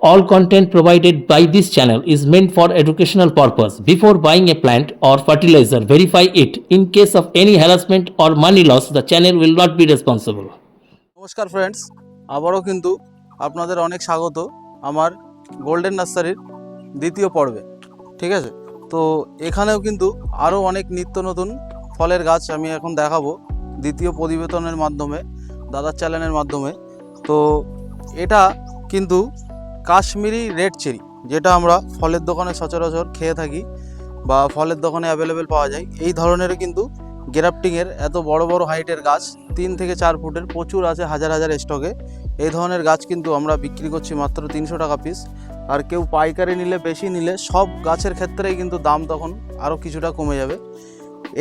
All content provided by this channel is meant for educational purpose. Before buying a plant or fertilizer, verify it. In case of any harassment or money loss, the channel will not be responsible. নমস্কার friends আবারও কিন্তু আপনাদের অনেক স্বাগত আমার golden নার্সারির দ্বিতীয় পর্বে ঠিক আছে তো এখানেও কিন্তু আরও অনেক নিত্য নতুন ফলের গাছ আমি এখন দেখাবো দ্বিতীয় প্রতিবেদনের মাধ্যমে দাদার চ্যানেলের মাধ্যমে তো এটা কিন্তু কাশ্মীরি রেড চেরি যেটা আমরা ফলের দোকানে সচরাচর খেয়ে থাকি বা ফলের দোকানে অ্যাভেলেবেল পাওয়া যায়। এই ধরনেরও কিন্তু গ্রাফটিংয়ের এত বড় বড় হাইটের গাছ, তিন থেকে চার ফুটের প্রচুর আছে হাজার হাজার স্টকে এই ধরনের গাছ কিন্তু আমরা বিক্রি করছি মাত্র তিনশো টাকা পিস আর কেউ পাইকারি নিলে, বেশি নিলে, সব গাছের ক্ষেত্রেই কিন্তু দাম তখন আরও কিছুটা কমে যাবে।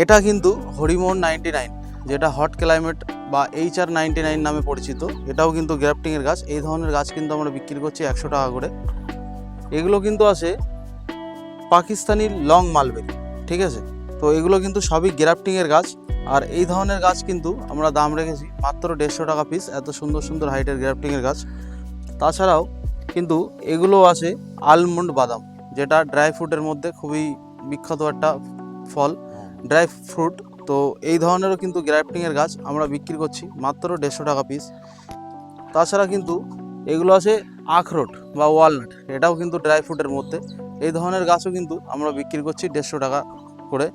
এটা কিন্তু হরিমোহন নাইনটি নাইন, যেটা হট ক্লাইমেট বা এইচ আর নাইনটি নাইন নামে পরিচিত এটাও কিন্তু গ্রাফটিংয়ের গাছ। এই ধরনের গাছ কিন্তু আমরা বিক্রি করছি একশো টাকা করে। এগুলো কিন্তু আছে পাকিস্তানি লং মালবেরি ঠিক আছে? তো এগুলো কিন্তু সবই গ্রাফটিংয়ের গাছ। আর এই ধরনের গাছ কিন্তু আমরা দাম রেখেছি মাত্র দেড়শো টাকা পিস এত সুন্দর সুন্দর হাইটের গ্রাফটিংয়ের গাছ। তাছাড়াও কিন্তু এগুলো আছে আলমন্ড বাদাম যেটা ড্রাই ফ্রুটের মধ্যে খুবই বিখ্যাত একটা ফল। ড্রাই ফ্রুট তো এই ধরনেরও কিন্তু গ্রাফটিংয়ের গাছ আমরা বিক্রি করছি মাত্র দেড়শো টাকা পিস তাছাড়া কিন্তু এগুলো আছে আখরোট বা ওয়ালনাট এটাও কিন্তু ড্রাই ফ্রুটের মধ্যে। এই ধরনের গাছও কিন্তু আমরা বিক্রি করছি দেড়শো টাকা করে।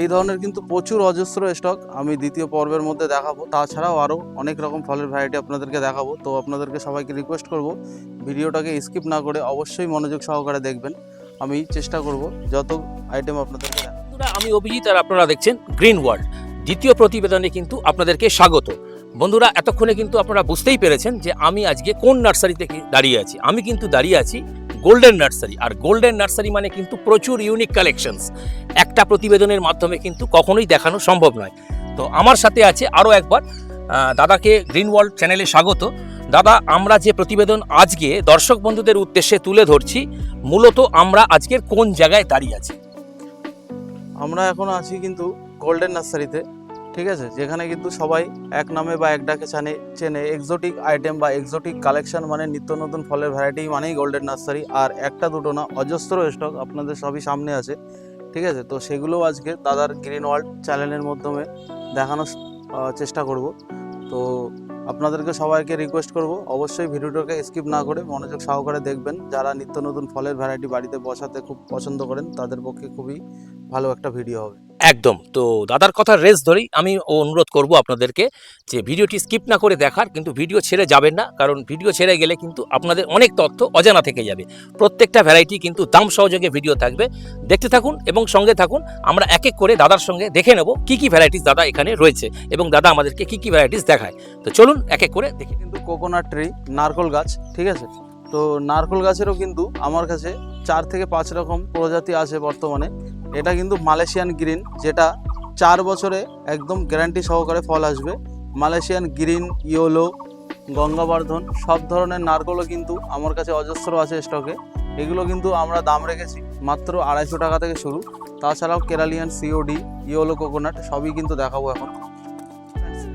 এই ধরনের কিন্তু প্রচুর অজস্র স্টক আমি দ্বিতীয় পর্বের মধ্যে দেখাবো। তাছাড়াও আরও অনেক রকম ফলের ভ্যারাইটি আপনাদেরকে দেখাবো। তো আপনাদেরকে সবাইকে রিকোয়েস্ট করব, ভিডিওটাকে স্কিপ না করে অবশ্যই মনোযোগ সহকারে দেখবেন। আমি চেষ্টা করব যত আইটেম আপনাদেরকে আমি অভিজিৎ আর আপনারা দেখছেন গ্রিন ওয়ার্ল্ড। দ্বিতীয় প্রতিবেদনে কিন্তু আপনাদেরকে স্বাগত। বন্ধুরা, এতক্ষণে কিন্তু আপনারা বুঝতেই পেরেছেন যে আমি আজকে কোন নার্সারিতে দাঁড়িয়ে আছি। আমি কিন্তু দাঁড়িয়ে আছি গোল্ডেন নার্সারি। আর গোল্ডেন নার্সারি মানে কিন্তু প্রচুর ইউনিক কালেকশনস। একটা প্রতিবেদনের মাধ্যমে কিন্তু কখনোই দেখানো সম্ভব নয়। তো আমার সাথে আছে আরও একবার দাদাকে গ্রিন ওয়ার্ল্ড চ্যানেলে স্বাগত। দাদা, আমরা যে প্রতিবেদন আজকে দর্শক বন্ধুদের উদ্দেশ্যে তুলে ধরছি, মূলত আমরা আজকের কোন জায়গায় দাঁড়িয়ে আছি? আমরা এখন আছি কিন্তু গোল্ডেন নার্সারিতে ঠিক আছে? যেখানে কিন্তু সবাই এক নামে বা এক ডাকে চানে, চেনে এক্সোটিক আইটেম বা এক্সোটিক কালেকশন মানে নিত্য নতুন ফলের ভ্যারাইটি মানেই গোল্ডেন নার্সারি আর একটা দুটো না, অজস্র স্টক আপনাদের সবই সামনে আছে, ঠিক আছে? তো সেগুলোও আজকে দাদার গ্রিন ওয়ার্ল্ড চ্যানেলের মাধ্যমে দেখানোর চেষ্টা করব। তো আপনাদেরকে সবাইকে রিকোয়েস্ট করব। অবশ্যই ভিডিওটাকে স্কিপ না করে মনোযোগ সহকারে দেখবেন। যারা নিত্য নতুন ফলের ভ্যারাইটি বাড়িতে বসাতে খুব পছন্দ করেন, তাদের পক্ষে খুবই ভালো একটা ভিডিও হবে। একদম। তো দাদার কথা রেস ধরেই আমি ও অনুরোধ করব আপনাদেরকে যে ভিডিওটি স্কিপ না করে দেখার, কিন্তু ভিডিও ছেড়ে যাবেন না, কারণ ভিডিও ছেড়ে গেলে কিন্তু আপনাদের অনেক তথ্য অজানা থেকে যাবে। প্রত্যেকটা ভ্যারাইটি কিন্তু দাম সহযোগে ভিডিও থাকবে। দেখতে থাকুন এবং সঙ্গে থাকুন, আমরা এক এক করে দাদার সঙ্গে দেখে নেব কি কি ভ্যারাইটিস দাদা এখানে রয়েছে এবং দাদা আমাদেরকে কি কি ভ্যারাইটিস দেখায়। তো চলুন এক এক করে দেখে। কিন্তু কোকোনাট ট্রি নারকল গাছ, ঠিক আছে? তো নারকল গাছেরও কিন্তু আমার কাছে চার থেকে পাঁচ রকম প্রজাতি আছে বর্তমানে। এটা কিন্তু মালয়েশিয়ান গ্রিন, যেটা চার বছরে একদম গ্যারান্টি সহকারে ফল আসবে। মালয়েশিয়ান গ্রিন, ইয়োলো, গঙ্গাবর্ধন, সব ধরনের নারকলও কিন্তু আমার কাছে অজস্র আছে স্টকে। এগুলো কিন্তু আমরা দাম রেখেছি মাত্র আড়াইশো টাকা থেকে শুরু। তাছাড়াও কেরালিয়ান, সিওডি, ইয়োলো কোকোনাট, সবই কিন্তু দেখাবো এখন।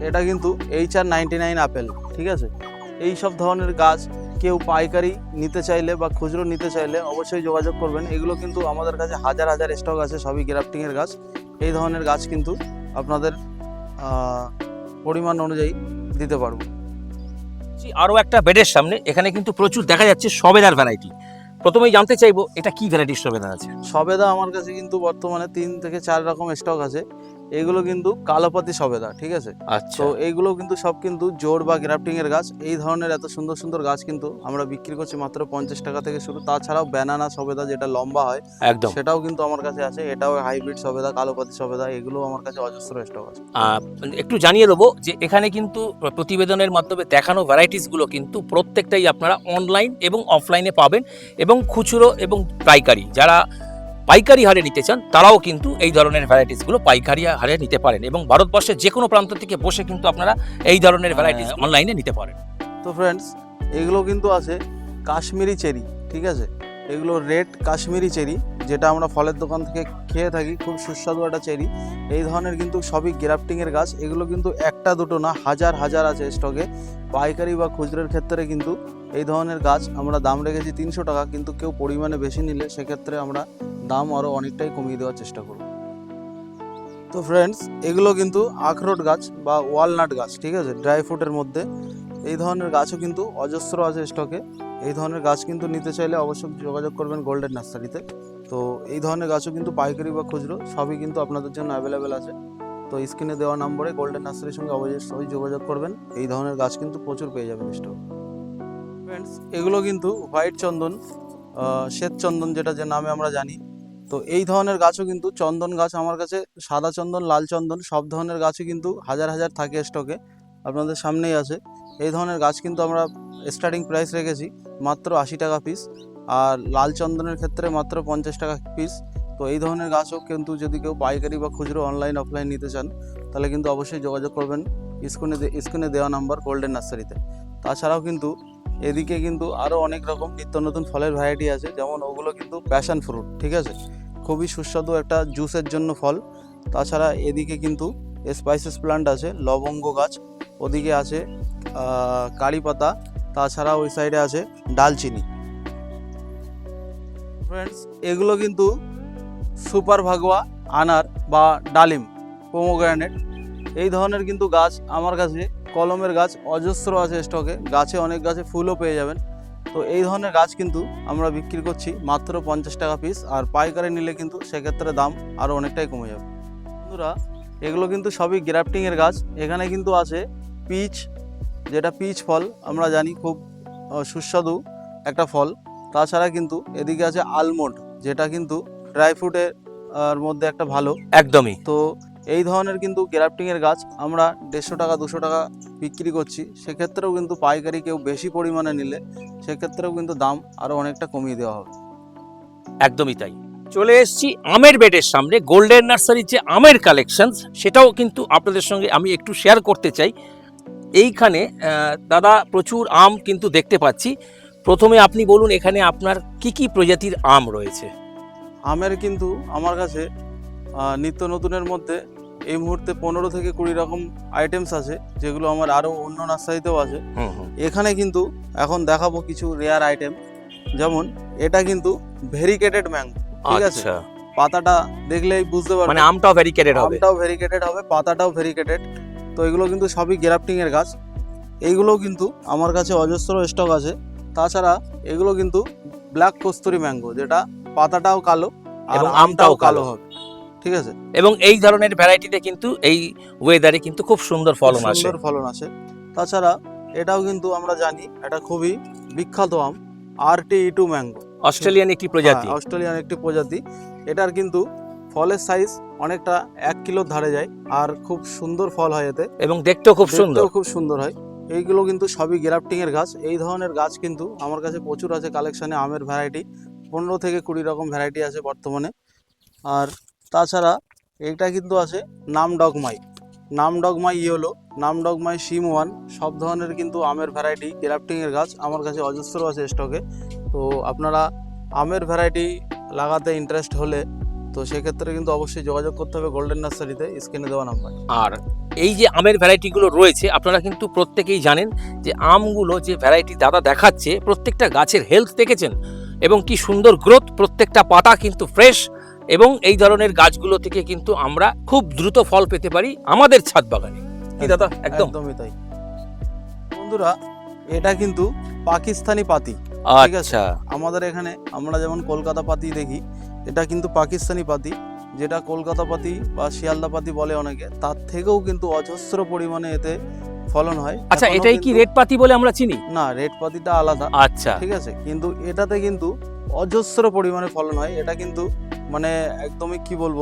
এটা কিন্তু H R ninety nine apple ঠিক আছে? এই সব ধরনের গাছ কেউ পাইকারি নিতে চাইলে বা খুচরো নিতে চাইলে অবশ্যই যোগাযোগ করবেন। এগুলো কিন্তু আমাদের কাছে হাজার হাজার স্টক আছে সবই গ্রাফটিংয়ের গাছ। এই ধরনের গাছ কিন্তু আপনাদের পরিমাণ অনুযায়ী দিতে পারব। আরও একটা বেডের সামনে। এখানে কিন্তু প্রচুর দেখা যাচ্ছে সবেদার ভ্যারাইটি প্রথমেই জানতে চাইব এটা কি ভ্যারাইটির সবেদা আছে? সবেদা আমার কাছে কিন্তু বর্তমানে তিন থেকে চার রকম স্টক আছে। এগুলো কিন্তু কালোপাতি সবেদা ঠিক আছে? আচ্ছা। তো এইগুলো কিন্তু সব কিন্তু জোর বা গ্রাফটিং এর গাছ। এই ধরনের এত সুন্দর সুন্দর গাছ কিন্তু আমরা বিক্রি করছি মাত্র পঞ্চাশ টাকা থেকে শুরু। তাছাড়াও ব্যানানা সবেদা যেটা লম্বা হয় একদম। সেটাও কিন্তু আমার কাছে আছে। এটাও হাইব্রিড সবেদা কালোপাতি সবেদা এগুলো আমার কাছে অজস্র স্টক আছে। একটু জানিয়ে দেবো যে এখানে কিন্তু প্রতিবেদনের মাধ্যমে দেখানো ভ্যারাইটিসগুলো কিন্তু প্রত্যেকটাই আপনারা অনলাইন এবং অফলাইনে পাবেন এবং খুচরো এবং পাইকারি। যারা পাইকারি হারে নিতে চান তারাও কিন্তু এই ধরনের ভ্যারাইটিসগুলো পাইকারি হারে নিতে পারেন এবং ভারতবর্ষের যে কোনো প্রান্ত থেকে বসে কিন্তু আপনারা এই ধরনের ভ্যারাইটিস অনলাইনে নিতে পারেন। তো ফ্রেন্ডস এগুলো কিন্তু আছে কাশ্মীরি চেরি ঠিক আছে? এগুলো রেড কাশ্মীরি চেরি যেটা আমরা ফলের দোকান থেকে খেয়ে থাকি, খুব সুস্বাদু একটা চেরি। এই ধরনের কিন্তু সবই গ্রাফটিংয়ের গাছ। এগুলো কিন্তু একটা দুটো না, হাজার হাজার আছে স্টকে পাইকারি বা খুচরোর ক্ষেত্রে কিন্তু এই ধরনের গাছ আমরা দাম রেখেছি তিনশো টাকা, কিন্তু কেউ পরিমাণে বেশি নিলে সেক্ষেত্রে আমরা দাম আরও অনেকটাই কমিয়ে দেওয়ার চেষ্টা করব। তো ফ্রেন্ডস এগুলো কিন্তু আখরোট গাছ বা ওয়ালনাট গাছ, ঠিক আছে? ড্রাই ফ্রুটের মধ্যে। এই ধরনের গাছও কিন্তু অজস্র আছে স্টকে এই ধরনের গাছ কিন্তু নিতে চাইলে অবশ্যই যোগাযোগ করবেন গোল্ডেন নার্সারিতে তো এই ধরনের গাছও কিন্তু পাইকারি বা খুচরো, সবই কিন্তু আপনাদের জন্য অ্যাভেলেবেল আছে। তো স্ক্রিনে দেওয়া নম্বরে গোল্ডেন নার্সারির সঙ্গে অবশ্যই যোগাযোগ করবেন। এই ধরনের গাছ কিন্তু প্রচুর পেয়ে যাবেন স্টক ফ্রেন্ডস এগুলো কিন্তু হোয়াইট চন্দন শ্বেত চন্দন যেটা যে নামে আমরা জানি। তো এই ধরনের গাছও কিন্তু চন্দন গাছ আমার কাছে, সাদা চন্দন, লাল চন্দন, সব ধরনের গাছই কিন্তু হাজার হাজার থাকে স্টকে আপনাদের সামনেই আছে। এই ধরনের গাছ কিন্তু আমরা স্টার্টিং প্রাইস রেখেছি মাত্র আশি টাকা পিস আর লাল চন্দনের ক্ষেত্রে মাত্র পঞ্চাশ টাকা পিস তো এই ধরনের গাছও কিন্তু যদি কেউ পাইকারি বা খুচরো অনলাইন অফলাইন নিতে চান, তাহলে কিন্তু অবশ্যই যোগাযোগ করবেন স্ক্রিনে স্ক্রিনে দেওয়া নাম্বার গোল্ডেন নার্সারিতে তাছাড়াও কিন্তু এদিকে কিন্তু আরও অনেক রকম নিত্য নতুন ফলের ভ্যারাইটি আছে, যেমন ওগুলো কিন্তু প্যাশন ফ্রুট ঠিক আছে? খুবই সুস্বাদু একটা জুসের জন্য ফল। তাছাড়া এদিকে কিন্তু স্পাইসেস প্লান্ট আছে, লবঙ্গ গাছ, ওদিকে আছে কারি পাতা, তাছাড়া ওই সাইডে আছে ডালচিনি। ফ্রেন্ডস এগুলো কিন্তু সুপার ভাগোয়া, আনার বা ডালিম পোমোগ্রানেট এই ধরনের কিন্তু গাছ আমার কাছে, কলমের গাছ অজস্র আছে স্টকে গাছে অনেক গাছে ফুলও পেয়ে যাবেন। তো এই ধরনের গাছ কিন্তু আমরা বিক্রি করছি মাত্র পঞ্চাশ টাকা পিস আর পাইকারি নিলে কিন্তু সেক্ষেত্রে দাম আরও অনেকটাই কমে যাবে। বন্ধুরা, এগুলো কিন্তু সবই গ্রাফটিংয়ের গাছ। এখানে কিন্তু আছে পিচ যেটা পিচ ফল, আমরা জানি খুব সুস্বাদু একটা ফল। তাছাড়া কিন্তু এদিকে আছে আলমন্ড যেটা কিন্তু ড্রাই ফ্রুটের মধ্যে একটা ভালো। একদমই। তো এই ধরনের কিন্তু গ্রাফটিংয়ের গাছ আমরা দেড়শো টাকা দুশো টাকা বিক্রি করছি। সেক্ষেত্রেও কিন্তু পাইকারি কেউ বেশি পরিমাণে নিলে সেক্ষেত্রেও কিন্তু দাম আরও অনেকটা কমিয়ে দেওয়া হবে। একদমই তাই। চলে এসেছি আমের বেডের সামনে গোল্ডেন নার্সারির যে আমের কালেকশন সেটাও কিন্তু আপনাদের সঙ্গে আমি একটু শেয়ার করতে চাই। এইখানে দাদা প্রচুর আম কিন্তু দেখতে পাচ্ছি। প্রথমে আপনি বলুন এখানে আপনার কি কি প্রজাতির আম রয়েছে। আমের কিন্তু আমার কাছে নিত্য নতুনের মধ্যে এই মুহূর্তে পনেরো থেকে কুড়ি রকম আইটেমস আছে যেগুলো আমার আরও অন্য নার্সারিতেও আছে। এখানে কিন্তু এখন দেখাবো কিছু রেয়ার আইটেম যেমন এটা কিন্তু ভেরিকেটেড ম্যাঙ্গো ঠিক আছে? আচ্ছা। পাতাটা দেখলেই বুঝতে পারবেন। মানে আমটাও ভেরিকেটেড হবে। আমটাও ভেরিকেটেড হবে পাতাটাও ভেরিকেটেড তো এগুলো কিন্তু সবই গ্রাফটিং এর গাছ। এইগুলোও কিন্তু আমার কাছে অজস্র স্টক আছে। তাছাড়া এগুলো কিন্তু ব্ল্যাক কস্তুরি ম্যাঙ্গো যেটা পাতাটাও কালো এবং আমটাও কালো। হবে ঠিক আছে? এবং এই ধরনের ভ্যারাইটিতে কিন্তু এই ওয়েদারে কিন্তু খুব সুন্দর ফলন আসে। সুন্দর ফলন আসে। তাছাড়া এটাও কিন্তু আমরা জানি এটা খুবই বিখ্যাত আম আর টি ম্যাঙ্গো অস্ট্রেলিয়ান একটি প্রজাতি। হ্যাঁ, অস্ট্রেলিয়ান একটি প্রজাতি। এটার কিন্তু ফলের সাইজ অনেকটা এক কিলোর ধারে যায় আর খুব সুন্দর ফল হয় এতে। এবং দেখতেও খুব সুন্দর। খুব সুন্দর হয়। এইগুলো কিন্তু সবই গ্রাফটিং এর গাছ। এই ধরনের গাছ কিন্তু আমার কাছে প্রচুর আছে কালেকশনে আমের ভ্যারাইটি পনেরো থেকে কুড়ি রকম ভ্যারাইটি আছে বর্তমানে। আর তাছাড়া এইটা কিন্তু আছে নাম ডগমাই নাম ডগমাই ইয়েলো নাম ডগমাই সিম ওয়ান সব ধরনের কিন্তু আমের ভ্যারাইটি গ্রাফটিং এর গাছ আমার কাছে অজস্র আছে স্টকে তো আপনারা আমের ভ্যারাইটি লাগাতে ইন্টারেস্ট হলে তো সেক্ষেত্রে কিন্তু অবশ্যই যোগাযোগ করতে হবে গোল্ডেন নার্সারিতে স্ক্রিনে দেওয়া নাম্বার আর এই যে আমের ভ্যারাইটিগুলো রয়েছে আপনারা কিন্তু প্রত্যেকেই জানেন যে আমগুলো যে ভ্যারাইটি দাদা দেখাচ্ছে প্রত্যেকটা গাছের হেলথ দেখেছেন এবং কি সুন্দর গ্রোথ প্রত্যেকটা পাতা কিন্তু ফ্রেশ এবং এই ধরনের গাছগুলো থেকে কিন্তু আমরা খুব দ্রুত ফল পেতে পারি আমাদের ছাদ বাগানে। কি দাদা? একদম? একদমই তাই। বন্ধুরা এটা কিন্তু পাকিস্তানি পাতি ঠিক আছে। আচ্ছা। আমাদের এখানে আমরা যেমন কলকাতা পাতি দেখি এটা কিন্তু পাকিস্তানি পাতি। যেটা কলকাতা পাতি বা শিয়ালদা পাতি বলে অনেকে তার থেকেও কিন্তু অজস্র পরিমাণে এতে ফলন হয়। আচ্ছা এটাই কি রেড পাতি বলে আমরা চিনি? না রেড পাতিটা আলাদা। আচ্ছা। ঠিক আছে? কিন্তু এটাতে কিন্তু অজস্র পরিমাণে ফলন হয়। এটা কিন্তু মানে একদমই কি বলব?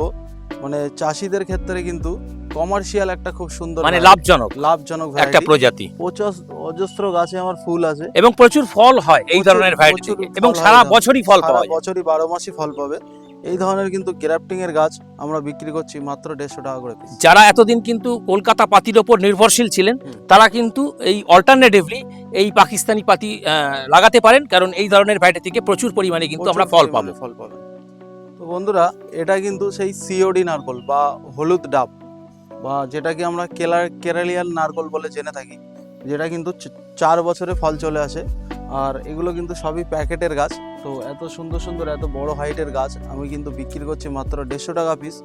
মানে চাষিদের ক্ষেত্রে কিন্তু কমার্শিয়াল একটা খুব সুন্দর মানে লাভজনক। লাভজনক একটা প্রজাতি। অজস্র গাছে আমার ফুল আছে। এবং প্রচুর ফল হয় এই ধরনের ভ্যারাইটি এবং সারা বছরই ফল পাওয়া যায়। বছরই বারো মাসই ফল পাবে। এই ধরনের কিন্তু গ্রাফটিং এর গাছ আমরা বিক্রি করছি মাত্র দেড়শো টাকা করে যারা এতদিন কিন্তু কলকাতা পাতির ওপর নির্ভরশীল ছিলেন তারা কিন্তু এই অল্টারনেটিভলি এই পাকিস্তানি পাতি লাগাতে পারেন কারণ এই ধরনের ভ্যারাইটি থেকে প্রচুর পরিমাণে কিন্তু আমরা ফল পাবো। ফল পাবেন। তো তো বন্ধুরা এটা কিন্তু সেই সিওডি নারকল বা হলুদ ডাব বা যেটাকে আমরা কেলা কেরালিয়ান নারকল বলে জেনে থাকি যেটা কিন্তু চার বছরে ফল চলে আসে। আর এগুলো কিন্তু সবই প্যাকেটের গাছ। তো এত সুন্দর সুন্দর, এত বড় হাইটের গাছ আমি কিন্তু বিক্রি করছি মাত্র দেড়শো টাকা পিস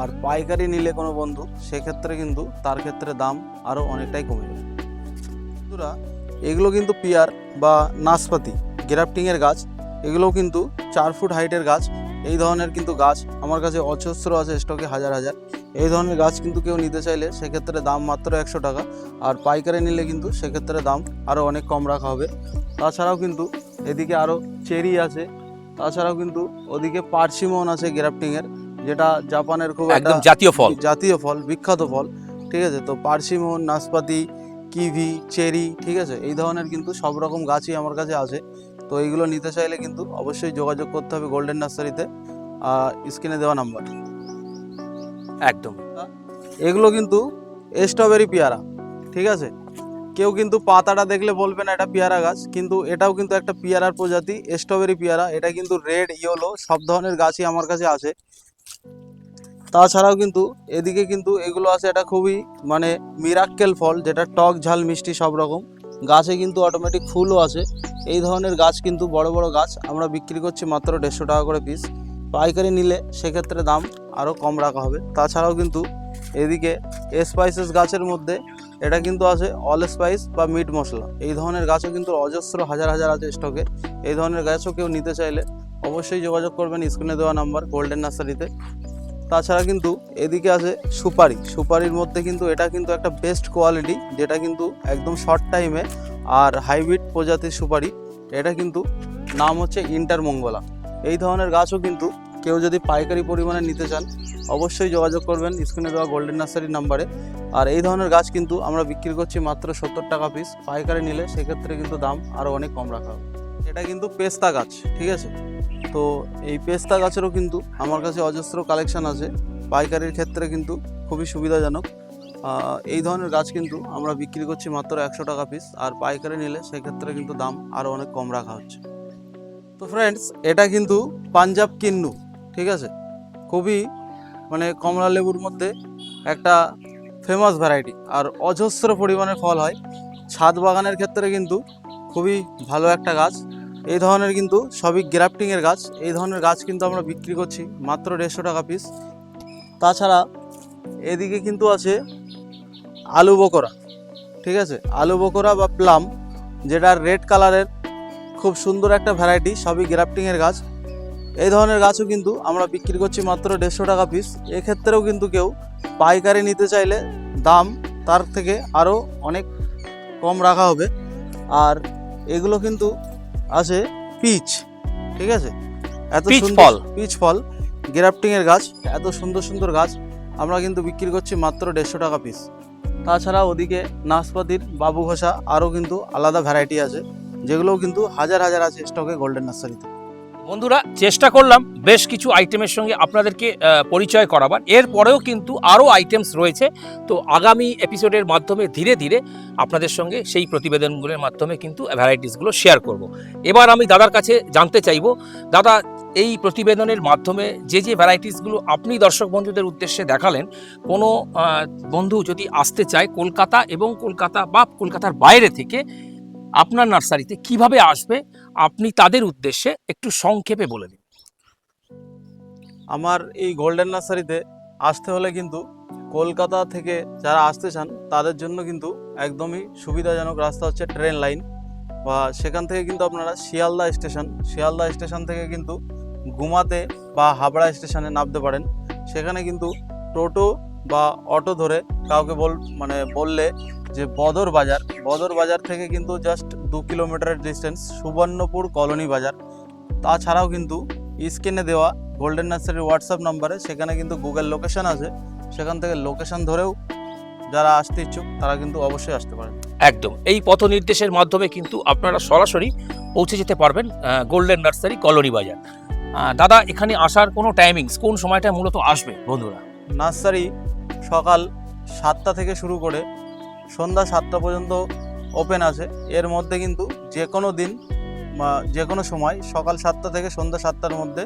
আর পাইকারি নিলে কোনো বন্ধু, সেক্ষেত্রে কিন্তু তার ক্ষেত্রে দাম আরও অনেকটাই কমে যাবে। বন্ধুরা, এগুলো কিন্তু পিয়ার বা নাশপাতি, গ্রাফটিংয়ের গাছ। এগুলোও কিন্তু চার ফুট হাইটের গাছ। এই ধরনের কিন্তু গাছ আমার কাছে অজস্র আছে স্টকে হাজার হাজার। এই ধরনের গাছ কিন্তু কেউ নিতে চাইলে সেক্ষেত্রে দাম মাত্র একশো টাকা। আর পাইকারি নিলে কিন্তু সেক্ষেত্রে দাম আরও অনেক কম রাখা হবে। তাছাড়াও কিন্তু এদিকে আরও চেরি আছে তাছাড়াও কিন্তু ওদিকে পার্সিমন আছে গ্রাফটিংয়ের যেটা জাপানের খুব একদম জাতীয় ফল। জাতীয় ফল বিখ্যাত ফল ঠিক আছে? তো পার্সিমন নাশপাতি কিভি চেরি ঠিক আছে? এই ধরনের কিন্তু সব রকম গাছই আমার কাছে আছে। তো এইগুলো নিতে চাইলে কিন্তু অবশ্যই যোগাযোগ করতে হবে গোল্ডেন নার্সারিতে স্ক্রিনে দেওয়া নাম্বার। একদম। এগুলো কিন্তু স্ট্রবেরি পেয়ারা ঠিক আছে? কেউ কিন্তু পাতাটা দেখলে বলবে না এটা পেয়ারা গাছ কিন্তু এটাও কিন্তু একটা পেয়ারার প্রজাতি স্ট্রবেরি পেয়ারা। এটা কিন্তু রেড ইয়েলো সব ধরনের গাছই আমার কাছে আছে। তাছাড়াও কিন্তু এদিকে কিন্তু এগুলো আছে এটা খুবই মানে মিরাক্কেল ফল যেটা টক ঝাল মিষ্টি সব রকম। গাছে কিন্তু অটোমেটিক ফুলও আছে। এই ধরনের গাছ কিন্তু বড় বড় গাছ আমরা বিক্রি করছি মাত্র দেড়শো টাকা করে পিস পাইকারি নিলে সেক্ষেত্রে দাম আরও কম রাখা হবে। তাছাড়াও কিন্তু এদিকে স্পাইসেস গাছের মধ্যে এটা কিন্তু আছে অল স্পাইস বা মিট মশলা। এই ধরনের গাছও কিন্তু অজস্র হাজার হাজার আছে স্টকে এই ধরনের গাছও কেউ নিতে চাইলে অবশ্যই যোগাযোগ করবেন স্ক্রিনে দেওয়া নাম্বার গোল্ডেন নার্সারিতে তাছাড়া কিন্তু এদিকে আছে সুপারি। সুপারির মধ্যে কিন্তু এটা কিন্তু একটা বেস্ট কোয়ালিটি যেটা কিন্তু একদম শর্ট টাইমে আর হাইব্রিড প্রজাতির সুপারি, এটা কিন্তু নাম হচ্ছে ইন্টার মঙ্গলা এই ধরনের গাছও কিন্তু কেউ যদি পাইকারি পরিমাণে নিতে চান, অবশ্যই যোগাযোগ করবেন, স্ক্রিনে দেওয়া গোল্ডেন নার্সারির নাম্বারে আর এই ধরনের গাছ কিন্তু আমরা বিক্রি করছি মাত্র সত্তর টাকা পিস পাইকারি নিলে সেক্ষেত্রে কিন্তু দাম আরও অনেক কম রাখা হবে। এটা কিন্তু পেস্তা গাছ, ঠিক আছে? তো এই পেস্তা গাছেরও কিন্তু আমার কাছে অজস্র কালেকশন আছে। পাইকারির ক্ষেত্রে কিন্তু খুবই সুবিধাজনক। এই ধরনের গাছ কিন্তু আমরা বিক্রি করছি মাত্র একশো টাকা পিস আর পাইকারি নিলে সেক্ষেত্রে কিন্তু দাম আরও অনেক কম রাখা হচ্ছে। তো ফ্রেন্ডস এটা কিন্তু পাঞ্জাব কিন্নু, ঠিক আছে? খুবই মানে কমলা লেবুর মধ্যে একটা ফেমাস ভ্যারাইটি আর অজস্র পরিমাণে ফল হয়। ছাদ বাগানের ক্ষেত্রে কিন্তু খুবই ভালো একটা গাছ। এই ধরনের কিন্তু সবই গ্রাফটিংয়ের গাছ। এই ধরনের গাছ কিন্তু আমরা বিক্রি করছি মাত্র দেড়শো টাকা পিস তাছাড়া এদিকে কিন্তু আছে আলু বকরা ঠিক আছে? আলু বকরা বা প্লাম যেটা রেড কালারের খুব সুন্দর একটা ভ্যারাইটি সবই গ্রাফটিংয়ের গাছ। এই ধরনের গাছও কিন্তু আমরা বিক্রি করছি মাত্র দেড়শো টাকা পিস এক্ষেত্রেও কিন্তু কেউ পাইকারি নিতে চাইলে দাম তার থেকে আরও অনেক কম রাখা হবে। আর এগুলো কিন্তু আছে পিচ ঠিক আছে? এত ফল। পিচ ফল গ্রাফটিংয়ের গাছ এত সুন্দর সুন্দর গাছ আমরা কিন্তু বিক্রি করছি মাত্র দেড়শো টাকা পিস তাছাড়া ওদিকে নাশপাতির বাবু ঘোষা আরও কিন্তু আলাদা ভ্যারাইটি আছে, যেগুলোও কিন্তু হাজার হাজার আছে স্টকে গোল্ডেন নার্সারিতে বন্ধুরা, চেষ্টা করলাম বেশ কিছু আইটেমের সঙ্গে আপনাদেরকে পরিচয় করাবার। এরপরেও কিন্তু আরও আইটেমস রয়েছে। তো আগামী এপিসোডের মাধ্যমে ধীরে ধীরে আপনাদের সঙ্গে সেই প্রতিবেদনগুলোর মাধ্যমে কিন্তু ভ্যারাইটিসগুলো শেয়ার করব। এবার আমি দাদার কাছে জানতে চাইব, দাদা এই প্রতিবেদনের মাধ্যমে যে যে ভ্যারাইটিসগুলো আপনি দর্শক বন্ধুদের উদ্দেশ্যে দেখালেন, কোনো বন্ধু যদি আসতে চায় কলকাতা এবং কলকাতা বা কলকাতার বাইরে থেকে আপনার নার্সারিতে কীভাবে আসবে, আপনি তাদের উদ্দেশ্যে একটু সংক্ষেপে বলে দিন। আমার এই গোল্ডেন নার্সারিতে আসতে হলে কিন্তু কলকাতা থেকে যারা আসতে চান, তাদের জন্য কিন্তু একদমই সুবিধাজনক রাস্তা হচ্ছে ট্রেন লাইন বা সেখান থেকে কিন্তু আপনারা শিয়ালদা স্টেশন শিয়ালদা স্টেশন থেকে কিন্তু গুমাতে বা হাবড়া স্টেশনে নামতে পারেন। সেখানে কিন্তু টোটো বা অটো ধরে কাউকে বল মানে বললে যে বদর বাজার বদর বাজার থেকে কিন্তু জাস্ট দু কিলোমিটারের ডিস্টেন্স সুবর্ণপুর কলোনি বাজার। তাছাড়াও কিন্তু স্ক্রিনে দেওয়া গোল্ডেন নার্সারির হোয়াটসঅ্যাপ নাম্বারে সেখানে কিন্তু গুগল লোকেশন আছে। সেখান থেকে লোকেশন ধরেও যারা আসতে ইচ্ছুক, তারা কিন্তু অবশ্যই আসতে পারেন। একদম। এই পথ নির্দেশের মাধ্যমে কিন্তু আপনারা সরাসরি পৌঁছে যেতে পারবেন গোল্ডেন নার্সারি কলোনি বাজার। দাদা, এখানে আসার কোনো টাইমিংস কোন সময়টা মূলত আসবে, বন্ধুরা? নার্সারি সকাল সাতটা থেকে শুরু করে সন্ধ্যা সাতটা পর্যন্ত ওপেন আছে। এর মধ্যে কিন্তু যে কোনো দিন বা যে কোনো সময় সকাল সাতটা থেকে সন্ধ্যা সাতটার মধ্যে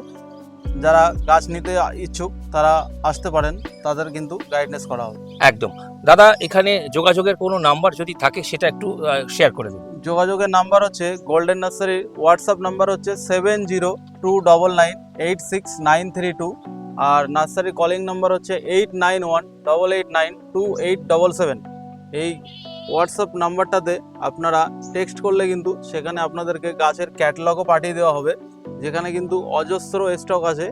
যারা গাছ নিতে ইচ্ছুক তারা আসতে পারেন। তাদের কিন্তু গাইডনেস করা হবে। একদম। দাদা এখানে যোগাযোগের কোনো নাম্বার যদি থাকে সেটা একটু শেয়ার করে দেবেন যোগাযোগের নাম্বার হচ্ছে গোল্ডেন নার্সারির হোয়াটসঅ্যাপ নাম্বার হচ্ছে seven zero two double nine eight six nine three two আর নার্সারি কলিং নাম্বার হচ্ছে eight nine one double eight nine two eight double seven এই হোয়াটসঅ্যাপ নাম্বারটাতে আপনারা টেক্সট করলে কিন্তু সেখানে আপনাদেরকে গাছের ক্যাটলগও পাঠিয়ে দেওয়া হবে। যেখানে কিন্তু অজস্র স্টক আছে,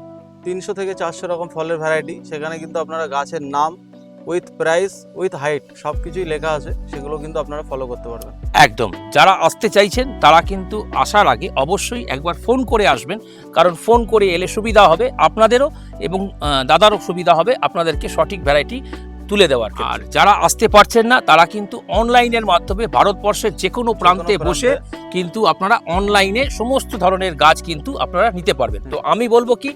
তিনশো থেকে চারশো রকম ফলের ভ্যারাইটি সেখানে কিন্তু আপনারা গাছের নাম উইথ প্রাইস উইথ হাইট সব কিছুই লেখা আছে, সেগুলো কিন্তু আপনারা ফলো করতে পারবেন। একদম। যারা আসতে চাইছেন, তারা কিন্তু আসার আগে অবশ্যই একবার ফোন করে আসবেন, কারণ ফোন করে এলে সুবিধা হবে আপনাদেরও এবং দাদারও সুবিধা হবে আপনাদেরকে সঠিক ভ্যারাইটি তুলে দেওয়ার আর যারা আসতে পারছেন না তারা কিন্তু অনলাইনের মাধ্যমে ভারতবর্ষের যে কোনো প্রান্তে। বসে কিন্তু আপনারা অনলাইনে সমস্ত ধরনের গাছ কিন্তু আপনারা নিতে পারবেন। তো আমি বলব কি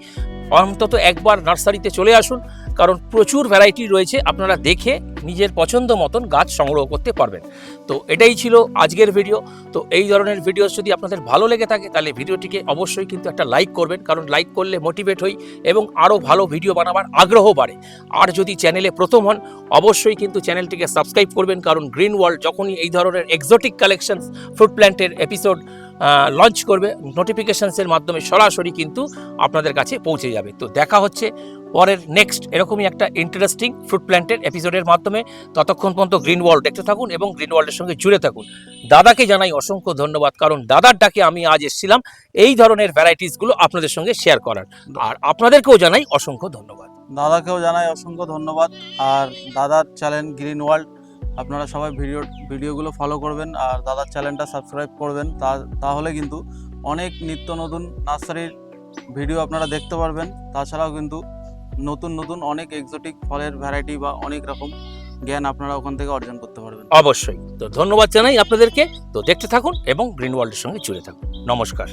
অন্তত একবার নার্সারিতে চলে আসুন কারণ প্রচুর ভ্যারাইটি রয়েছে, আপনারা দেখে নিজের পছন্দ মতন গাছ সংগ্রহ করতে পারবেন। তো এটাই ছিল আজকের ভিডিও তো এই ধরনের ভিডিও যদি আপনাদের ভালো লেগে থাকে, তাহলে ভিডিওটিকে অবশ্যই কিন্তু একটা লাইক করবেন, কারণ লাইক করলে মোটিভেট হই এবং আরও ভালো ভিডিও বানাবার আগ্রহ বাড়ে। আর যদি চ্যানেলে প্রথম হন, অবশ্যই কিন্তু চ্যানেলটিকে সাবস্ক্রাইব করবেন, কারণ গ্রিন ওয়ার্ল্ড যখনই এই ধরনের এক্সোটিক কালেকশন ফ্রুট প্ল্যান্টের এপিসোড লঞ্চ করবে নোটিফিকেশনসের মাধ্যমে সরাসরি কিন্তু আপনাদের কাছে পৌঁছে যাবে। তো দেখা হচ্ছে পরের নেক্সট এরকমই একটা ইন্টারেস্টিং ফ্রুট প্ল্যান্টের এপিসোডের মাধ্যমে। ততক্ষণ পর্যন্ত গ্রিন ওয়ার্ল্ড দেখতে থাকুন এবং গ্রিন ওয়ার্ল্ডের সঙ্গে জুড়ে থাকুন। দাদাকে জানাই অসংখ্য ধন্যবাদ, কারণ দাদার ডাকে আমি আজ এসেছিলাম। এই ধরনের ভ্যারাইটিসগুলো আপনাদের সঙ্গে শেয়ার করার। আর আপনাদেরকেও জানাই অসংখ্য ধন্যবাদ। দাদাকেও জানাই অসংখ্য ধন্যবাদ। আর দাদার চ্যানেল গ্রিন ওয়ার্ল্ড আপনারা সবাই ভিডিও, ভিডিওগুলো ফলো করবেন আর দাদার চ্যানেলটা সাবস্ক্রাইব করবেন। তা, তাহলে কিন্তু অনেক নিত্য নতুন নার্সারির ভিডিও আপনারা দেখতে পারবেন। তাছাড়াও কিন্তু নতুন নতুন অনেক এক্সোটিক ফলের ভ্যারাইটি বা অনেক রকম জ্ঞান আপনারা ওখান থেকে অর্জন করতে পারবেন। অবশ্যই। তো ধন্যবাদ জানাই আপনাদেরকে। তো দেখতে থাকুন এবং গ্রিন ওয়ার্ল্ডের সঙ্গে জুড়ে থাকুন। নমস্কার।